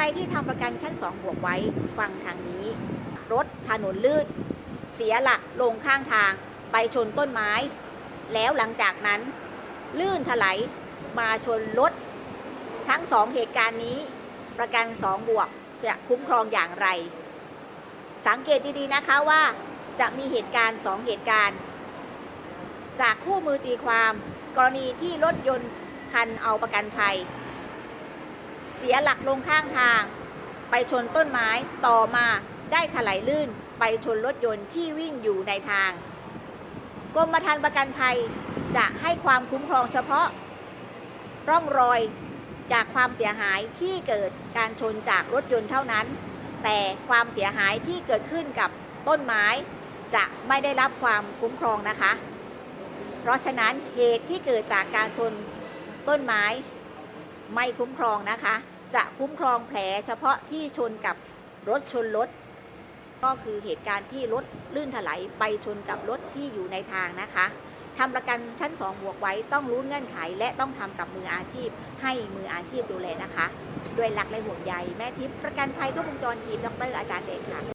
รที่ทำประกันชั้น 2 บวกไว้ฟังทางนี้ รถถนนลื่น เสียหลักลงข้างทาง ไปชนต้นไม้ แล้วหลังจากนั้น ลื่นถลายมาชนรถ ทั้งสองเหตุการณ์นี้ ประกัน 2 บวกจะคุ้มครองอย่างไร สังเกตดีๆนะคะว่าจะมีเหตุการณ์ 2 เหตุการณ์ จากคู่มือตีความ กรณีที่รถยนต์คันเอาประกันภัย เสียหลักลงข้างทาง ไปชนต้นไม้ต่อมาได้ถลายลื่นไปชนรถยนต์ที่วิ่งอยู่ในทางกรมธรรม์ประกันภัยจะให้ความคุ้มครองเฉพาะ ร่องรอยจากความเสียหายที่เกิดการชนจากรถยนต์เท่านั้น แต่ความเสียหายที่เกิดขึ้นกับต้นไม้ จะไม่ได้รับความคุ้มครองนะคะ เพราะฉะนั้นเหตุที่เกิดจากการชนต้นไม้ ไม่คุ้มครองนะคะ จะคุ้มครองแผลเฉพาะที่ชนกับรถชนรถก็คือเหตุการณ์ที่รถลื่นถลายไปชนกับรถที่อยู่ในทางนะคะทำประกันชั้น2บวกไว้ต้องรู้เงื่อนไข และต้องทำกับมืออาชีพ ให้มืออาชีพดูแลนะคะ ด้วยหลักและห่วงใยแม่ทิพย์ประกันภัยทุกวงจรทีมดรอาจารย์เอกค่ะ